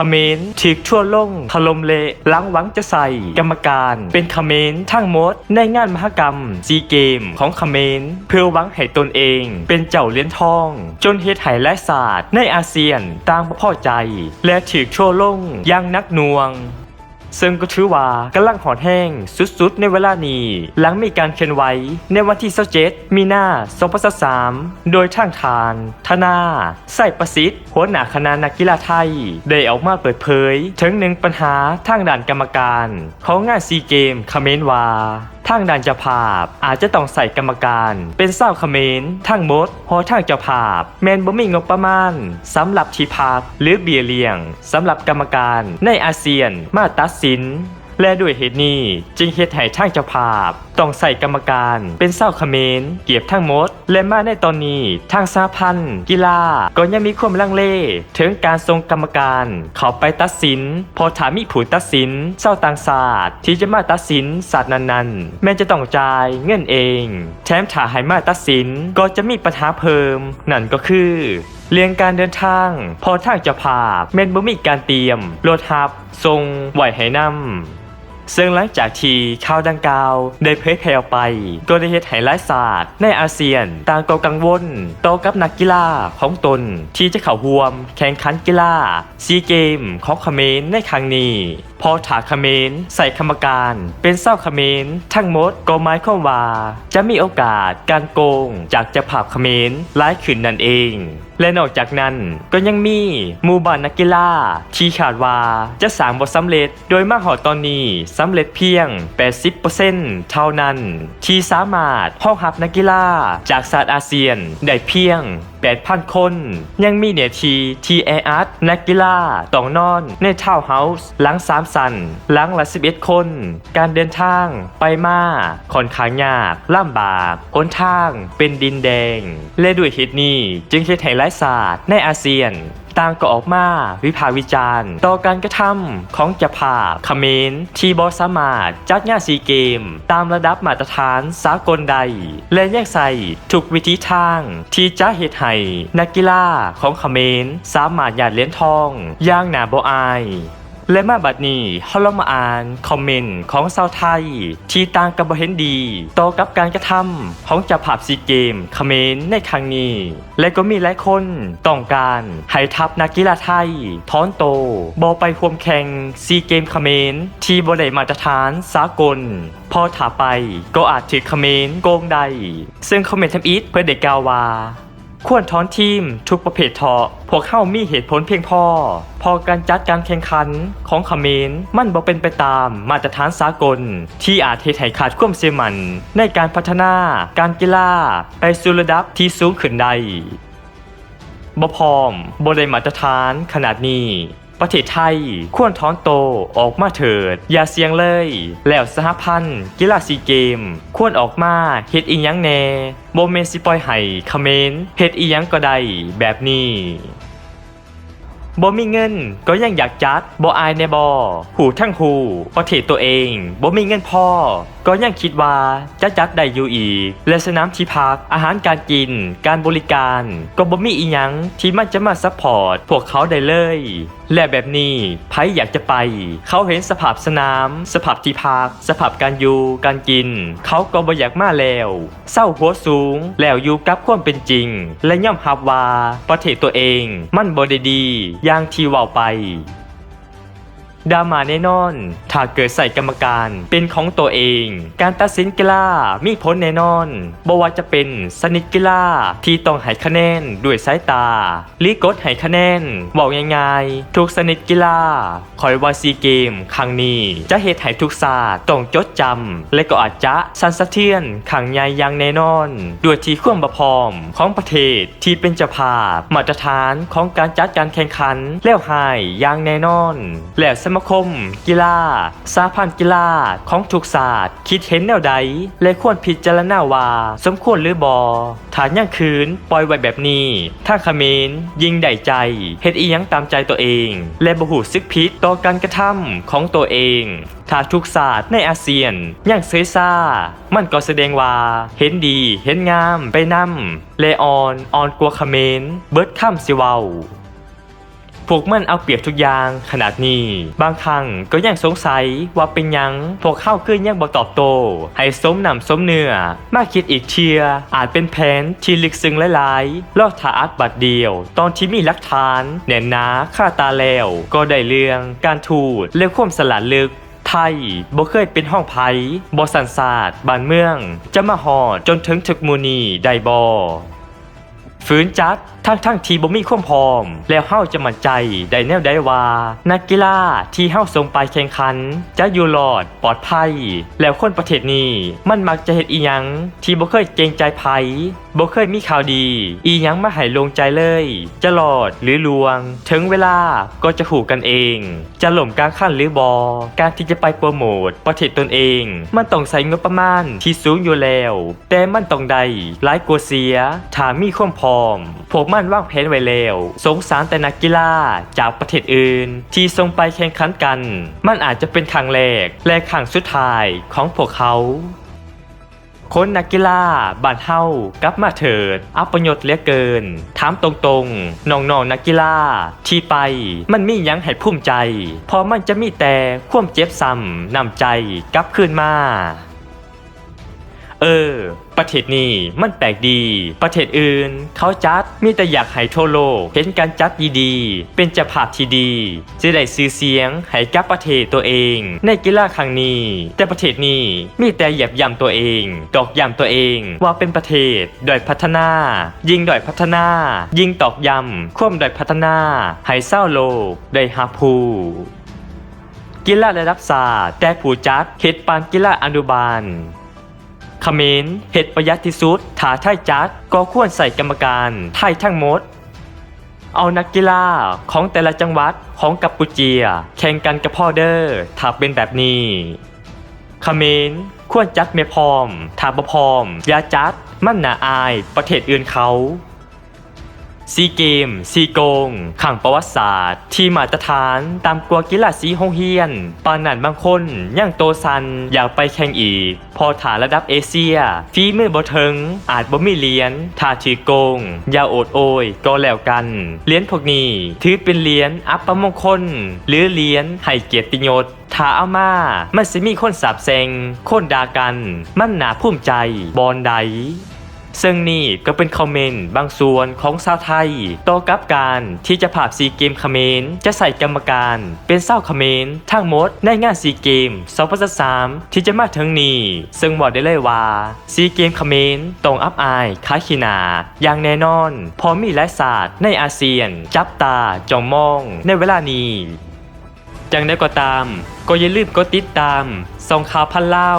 เขมรถีกชั่วล่งถล่มเละล้างหวังจะใส่ กรรมการ เป็นเขมรทั้งหมด ในงานมหกรรมซีเกมของเขมรเพื่อหวังให้ตนเอง เป็นเจ้าเหรียญทอง จนเฮ็ดให้และศาสตร์ ในอาเซียนต่างพ่อใจ และถีกชั่วล่งอยังนักหน่วง ซึ่งก็ถือว่ากำลังหอดแห้งสุดๆ ในเวลานี้ หลังมีการเคลื่อนไหวในวันที่27มีนา2023โดยทางทาน ธนาใส่ประสิทธิ์หัวหน้าคณะนักกีฬาไทย ได้ออกมาเปิดเผย ถึงหนึ่งปัญหาทางด่านกรรมการ ของงานซีเกมคเขมนวา ทางด่านเจ้าภาพ อาจจะต้องใส่กรรมการ เป็นเศร้าเขมรทั้งหมดเพอทางเจ้าภาพ แมนบ่มีงบประมาณสำหรับที่พักหรือเบียเลี้ยงสำหรับกรรมการในอาเซียนมาตัดสิน และด้วยเหตุนี้จึงเฮ็ดให้ทางเจ้าภาพ ต้องใส่กรรมการเป็นเศร้าเขมรเกียบทั้งหมด และมาในตอนนี้ทางสาพันธ์ กีฬาก็ยังมีความลังเล ถึงการส่งกรรมการเข้าไปตัดสิน พอถามีผู้ตัดสินเศร้าต่างศาสตร์ที่จะมาตัดสินศาสตร์นั้นๆ แม้จะต้องจ่ายเงินเอง แถมถ้าให้มาตัดสินก็จะมีปัญหาเพิ่ม นั่นก็คือเรื่องการเดินทาง พอทางเจ้าภาพแม่นบ่มีการเตรียมรถฮับทรงไหวให้นำ ซึ่งหลังจากที่ข่าวดังกล่าวได้เผยแพร่ออกไป ก็ได้เฮ็ดให้หลายศาสตร์ในอาเซียน ต่างก็กังวลต่อกับนักกีฬาของตนที่จะเข้าร่วม แข่งขันกีฬาซีเกมของเขมรในครั้งนี้พอถาเขมรใส่กรรมการเป็นเศร้าเขมรทั้งหมดก็หมายความว่า จะมีโอกาสการโกงจากจ้าภาพเขมรหลายขึ้นนั่นเองและนอกจากนั้นก็ยังมีหมู่บ้านนักกีฬาที่คาดว่าจะสร้างบทสำเร็จโดยมากหอดตอนนี้สำเร็จเพียง 80%เท่านั้น ที่สามารถห้องรับนักกีฬาจากศาสตร์อาเซียนได้เพียง 8,000 คน ยังมีเนทีทีแออัดนักกีฬาต้องนอนในทาวน์เฮาส์หลัง3สัน หลังละ 11 คน การเดินทางไปมาค่อนข้างยากลำบากหนทางเป็นดินแดง และด้วยเหตุนี้จึงเฮ็ดให้หลายศาสตร์ในอาเซียน ต่างก็ออกมาวิพากษ์วิจารณ์ ต่อการกระทำของเจ้าภาพเขมรที่บอสามารถจัดงานซีเกม ตามระดับมาตรฐานสากลใด และแยกใส่ทุกวิธีทาง ที่จะเหตุให้นักกีฬาของเขมรสามารถหยาดเหรียญทองอย่างหนาบอาย และมาบัดนี้เฮาลองมาอ่าน คอมเมนต์ของชาวไทย ที่ต่างกับบ่เห็นดีต่อกับการกระทำของเจ้าภาพซีเกมเขมรในครั้งนี้ และก็มีหลายคนต้องการให้ทัพนักกีฬาไทยถอนโตบอไปควมแข่งซีเกมเขมรที่บ่ได้มาตรฐานสากลพอถาไปก็อาจถือเขมรโกงได้ซึ่งคอมเมนต์ทำอีทเพื่อเด็กกล่าวว่า ควรถอนทีม ทุกประเภทเถาะพวกเข้ามีเหตุผลเพียงพอ พอการจัดการแข่งขันของเขมรมันบ่เป็นไปตามมาตรฐานสากล ที่อาจเหตุให้ขาดความเสียมัน ในการพัฒนาการกีฬาไปสู่ระดับที่สูงขึ้นได้บ่พร้อมบ่ได้มาตรฐานขนาดนี้ ประเทศไทย ควรถอนโตออกมาเถิด อย่าเสียงเลย แล้วสหพันธ์ กีฬาซีเกม ควรออกมาเฮ็ดอีหยังแน่บ่แม่นสิปล่อยให้เขมรเฮ็ดอีหยังก็ได้แบบนี้บ่มีเงินก็ยังอยากจัดบ่อายในบ่หูทั้งหูประเทศตัวเองบ่มีเงินพอก็ยังคิดว่าจะจัดได้อยู่อีก และสนามที่พักอาหารการกิน การบริการ ก็บ่มีอีหยังที่มันจะมาซัพพอร์ตพวกเขาได้เลย และแบบนี้ไผอยากจะไป เขาเห็นสภาพสนาม สภาพที่พัก สภาพการอยู่การกิน เขาก็บ่อยากมาแล้วเศร้าหัวสูง แล้วอยู่กับความเป็นจริง และย่อมฮับว่าประเทศตัวเอง มันบ่ได้ดีอย่างที่ว่าไป ดรามาแน่นอน ถ้าเกิดใส่กรรมการเป็นของตัวเอง การตัดสินกีฬามีผลแน่นอนบ่ว่าจะเป็นสนิทกีฬาที่ต้องให้คะแนนด้วยสายตาหรือกดให้คะแนนบอกง่ายๆทุกสนิทกีฬาคอยว่าซีเกม ครั้งนี้จะเหตุให้ทุกศาสตร์ต้องจดจำและก็อาจจะสันสะเทือนขังใหญ่อย่างแน่นอนด้วยที่ความบพร้อมของประเทศที่เป็นเจ้าภาพมาตรฐานของการจัดการแข่งขันแล้วหายอย่างแน่นอนและสมาคม กีฬา สาพันธ์กีฬา ของทุกศาสตร์ คิดเห็นแนวใด และควรพิจารณาว่า สมควรหรือบอฐานย่างคืน ปล่อยไว้แบบนี้ ถ้าขมรยิงได้ใจเฮ็ดอียังตามใจตัวเอง และบหูซึกพิษต่อการกระทำของตัวเองถ้าทุกศาสตร์ในอาเซียนยังเซยซ่า มันก็แสดงว่า เห็นดีเห็นงามไปนำและออนออนกว่าเขมรเบิดค่ำสิเวา พวกมันเอาเปรียบทุกอย่างขนาดนี้ บางครั้งก็ยังสงสัยว่าเป็นยังพวกเข้าขึ้นยังบ่ตอบโตให้สมนำสมเนื้อมาคิดอีกเชียอาจเป็นแผนที่ลึกซึ้งหลายๆลอกถาอัดบัดเดียว ตอนที่มีหลักฐานแน่นนาค่าตาแล้วก็ได้เรื่องการทูดและความสลัดลึกไทยบ่เคยเป็นห้องไผ่บ่สันศาสตร์บ้านเมือง จะมาหอดจนถึงถึกมูนีได้บ่ฝืนจัดทั้งทั้งที่บ่มีความพร้อม แล้วเฮาจะมั่นใจได้แนวได้ว่า นักกีฬาที่เฮาส่งไปแข่งขัน จะอยู่รอดปลอดภัย แล้วคนประเทศนี้มันมักจะเฮ็ดอีหยังที่บ่เคยเกรงใจไผบ่เคยมีข่าวดี อีหยังมาให้ลงใจเลย จะรอดหรือลวง ถึงเวลาก็จะหูกันเอง จะหล่มกลางขั้นหรือบอการที่จะไปโปรโมทประเทศตนเอง มันต้องใช้งบประมาณที่สูงอยู่แล้ว แต่มันต้องได้หลายกว่าเสียถ้ามีความพร้อมพวกมันวางแผนไว้แล้วสงสารแต่นักกีฬาจากประเทศอื่น ที่ส่งไปแข่งขันกัน มันอาจจะเป็นครั้งแรกและครั้งสุดท้ายของพวกเขาคนนักกีฬาบานเฮากลับมาเถิด อัปยศเลือเกิน ถามตรงๆน้องๆนักกีฬาที่ไป มันมียังให้ภูมิใจพราะมันจะมีแต่ความเจ็บซ้ำนำใจกลับคืนมา เออ ประเทศนี้มันแปลกดี ประเทศอื่น เขาจัดมีแต่อยากให้ทั่วโลก เห็นการจัดดีๆ เป็นเจ้าภาพที่ดีจะได้ซื้อเสียงให้กับประเทศตัวเอง ในกีฬาครั้งนี้ แต่ประเทศนี้มีแต่หยียบย่ำตัวเอง ตอกย้ำตัวเองว่าเป็นประเทศดอยพัฒนา ยิงดอยพัฒนา ยิงตอกย้ำความดอยพัฒนาให้เศร้าโลกได้หับผูกีฬาระดับศาสตร์แต่ผู้จัดเขตปานกีฬาอนุบาล เขมรเหตุประหยัดที่สุดถาไทยจัดก็ควรใส่กรรมการไทยทั้งหมด เอานักกีฬาของแต่ละจังหวัดของกัมพูเจีย แข่งกันกับพ่อเดอร์ถ้าเป็นแบบนี้เขมรควรจัดเมพร้อมถ้าบ่พร้อมอย่าจัดมันน่าอายประเทศอื่นเขา ซีเกม ซีโกง ขังประวัติศาสตร์ ที่มาตรฐานตามกลัวกีฬาสีโงเฮียน ปานนันบางคนยังโตซันอยากไปแข่งอีก พอฐานระดับเอเชีย ฟีมือบเทิง อาจบ่มีเหรียญถ้าถือโกง อย่าโอดโอย ก็แล้วกัน เหรียญพวกนี้ ถือเป็นเหรียญอัปมงคล หรือเหรียญให้เกียรติยศถ้าเอามา มันสิมีคนสาบแซงคนด่ากัน มันหนาภูมิใจบอนใด ซึ่งนี่ก็เป็นคอมเมนต์บางส่วนของชาวไทยต่อกับการที่จะภาซีเกมคอมเขมรจะใส่กรรมการเป็นเศร้าเขมรทั้งหมดในงานซีเกม2023ที่จะมาถึงนี้ ซึ่งบอกได้เลยว่าซีเกมเขมรต้องอับอายค้าขีนา อย่างแน่นอน พอมีหลายศาสตร์ในอาเซียน จับตาจ้องมอง ในเวลานี้จังได้ก็ตาม ก็อย่าลืมกดติดตามส่องข่าวพันเล่า